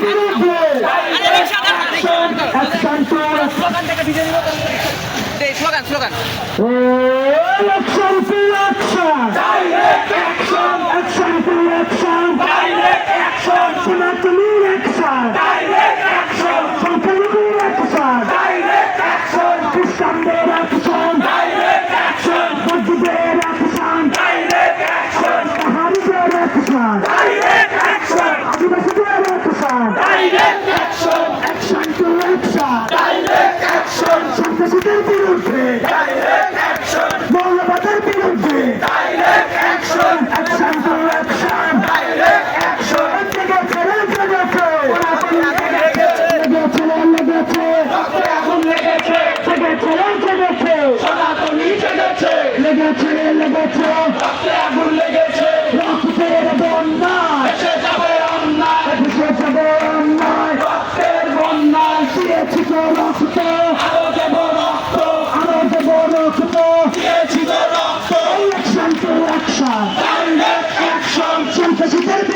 বিরুদ্ধে slogan slogan action টু মৌলবাদের বিরুদ্ধে লেগেছে লেগেছে লেগেছে লেগেছে রক্তের বন্যায় যাবে অন্যায় দিয়েছি তো রক্ত আরও দেব রক্ত সন্ত্রাসীদের